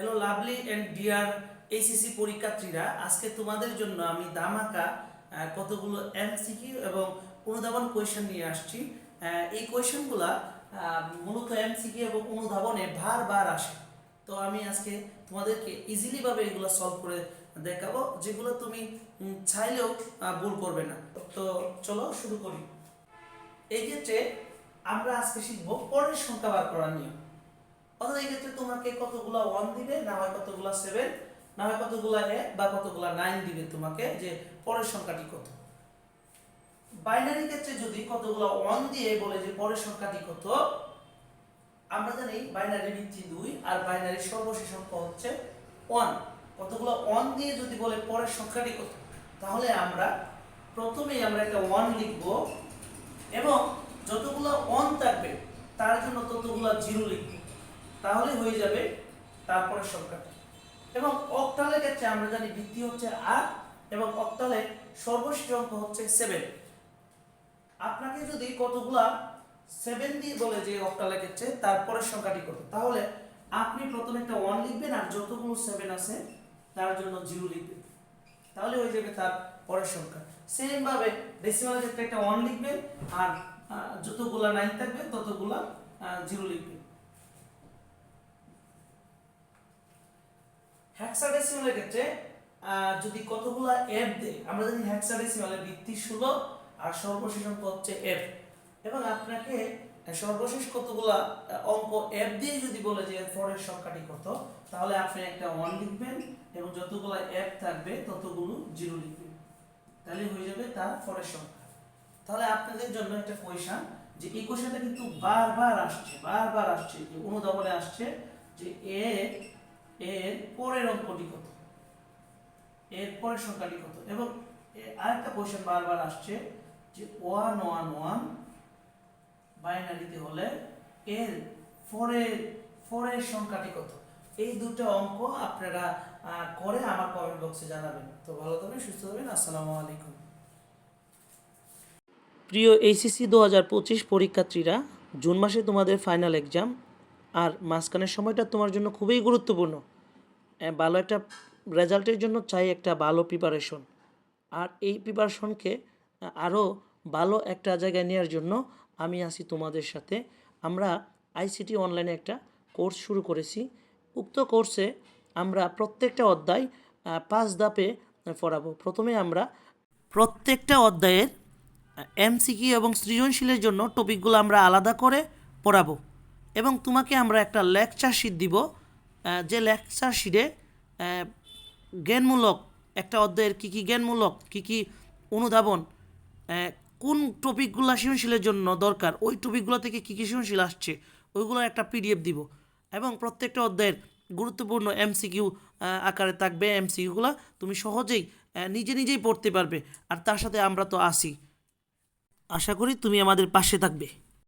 Hello lovely and dear HSC পরীক্ষার্থীরা, আজকে তোমাদের জন্য আমি দামাকা কতগুলো এমসিকিউ এবং অনুধাবন কোয়েশ্চেন নিয়ে আসছি। এই কোয়েশ্চেনগুলা মূলত এমসিকিউ এবং অনুধাবনে বারবার আসে। তো আমি আজকে তোমাদেরকে ইজিলি ভাবে এগুলো সলভ করে দেখাবো, যেগুলো তুমি চাইলেও ভুল করবে না। তো চলো শুরু করি। এই ক্ষেত্রে আমরা আজকে শিখব পরের সংখ্যা বার করার নিয়ম। অর্থাৎ এই ক্ষেত্রে তোমাকে কতগুলা ওয়ান দিবে, না হয় কতগুলা সেভেন না হয় কতগুলা এক, বা কতগুলা নাইন দিবে তোমাকে, যে পরের সংখ্যাটি কত। বাইনারি ক্ষেত্রে যদি কতগুলা ওয়ান দিয়ে বলে যে পরের সংখ্যাটি কত, আমরা জানি বাইনারি ভিত্তি দুই, আর বাইনারি সর্বশেষ সংখ্যা হচ্ছে ওয়ান কতগুলো ওয়ান দিয়ে যদি বলে পরের সংখ্যাটি কত, তাহলে আমরা প্রথমেই আমরা একটা ওয়ান লিখব, এবং যতগুলো ওয়ান থাকবে, তার জন্য ততগুলো জিরো লিখব। তাহলে হয়ে যাবে তারপরে সংখ্যাটা। এবং অক্টালের ক্ষেত্রে আমরা জানি ভিত্তি হচ্ছে আট এবং অক্টালের সর্বশেষ অঙ্ক হচ্ছে সেভেন আপনাকে যদি কতগুলা সেভেন দিয়ে বলে যে অক্টালের ক্ষেত্রে তারপরের সংখ্যাটি কত, তাহলে আপনি প্রথমে একটা ওয়ান লিখবেন আর যতগুলো সেভেন আছে তার জন্য জিরো লিখবেন। তাহলে হয়ে যাবে তার পরের সংখ্যা। সেম ভাবে ডেসিমালের ক্ষেত্রে একটা ওয়ান লিখবেন আর যতগুলা নাইন থাকবে ততগুলা জিরো লিখবেন। হেক্সাডেসিমালের ক্ষেত্রে যদি কতগুলা এফ দেয়, আমরা জানি হেক্সাডেসিমালের ভিত্তি ষোলো আর সর্বশেষ অঙ্ক হচ্ছে এফ এবং আপনাকে সর্বশেষ কতগুলা অঙ্ক এফ দিয়ে যদি বলে যে পরের সংখ্যাটি কত, তাহলে আপনি একটা ওয়ান লিখবেন এবং যতগুলা এফ থাকবে, ততগুলো জিরো লিখবেন। তাহলে হয়ে যাবে তার পরের সংখ্যা। তাহলে আপনাদের জন্য একটা কোয়েশন যে এই কোয়েশনটা কিন্তু বারবার আসছে বারবার আসছে, যে অনুধাবনে আসছে যে এ এর পরের অঙ্কটি কত? এর পরের সংখ্যাটি কত? এবং আরেকটা কোয়েশন বারবার আসছে যে ওয়ান ওয়ান ওয়ান বাইনারিতে হলে এর পরের পরের সংখ্যাটি কত? এই দুটো অঙ্ক আপনারা করে আমার কমেন্ট বক্সে জানাবেন। তো ভালো থাকবেন, সুস্থ থাকবেন, আসসালামু আলাইকুম। প্রিয় এইচএসসি দু হাজার পঁচিশ পরীক্ষার্থীরা, জুন মাসে তোমাদের ফাইনাল এক্সাম আর মাঝখানের সময়টা তোমার জন্য খুবই গুরুত্বপূর্ণ। ভালো একটা রেজাল্টের জন্য চাই একটা ভালো প্রিপারেশন আর এই প্রিপারেশনকে আরও ভালো একটা জায়গায় নেওয়ার জন্য আমি আছি তোমাদের সাথে। আমরা আইসিটি অনলাইনে একটা কোর্স শুরু করেছি। উক্ত কোর্সে আমরা প্রত্যেকটা অধ্যায় পাঁচ ধাপে পড়াবো। প্রথমে আমরা প্রত্যেকটা অধ্যায়ের এমসিকিউ এবং সৃজনশীলের জন্য টপিকগুলো আমরা আলাদা করে পড়াবো। এবং তোমাকে আমরা একটা লেকচার শিট দিব যে লেকচার শিটে জ্ঞানমূলক একটা অধ্যায়ের কী কী জ্ঞানমূলক, কী কী অনুধাবন কোন টপিকগুলো সৃজনশীলের জন্য দরকার, ওই টপিকগুলো থেকে কী কী সৃজনশীল আসছে ওইগুলো একটা পিডিএফ দিব। এবং প্রত্যেকটা অধ্যায়ের গুরুত্বপূর্ণ এমসিকিউ আকারে থাকবে এমসিকিউগুলো তুমি সহজেই নিজে নিজেই পড়তে পারবে, আর তার সাথে আমরা তো আসি আশা করি তুমি আমাদের পাশে থাকবে।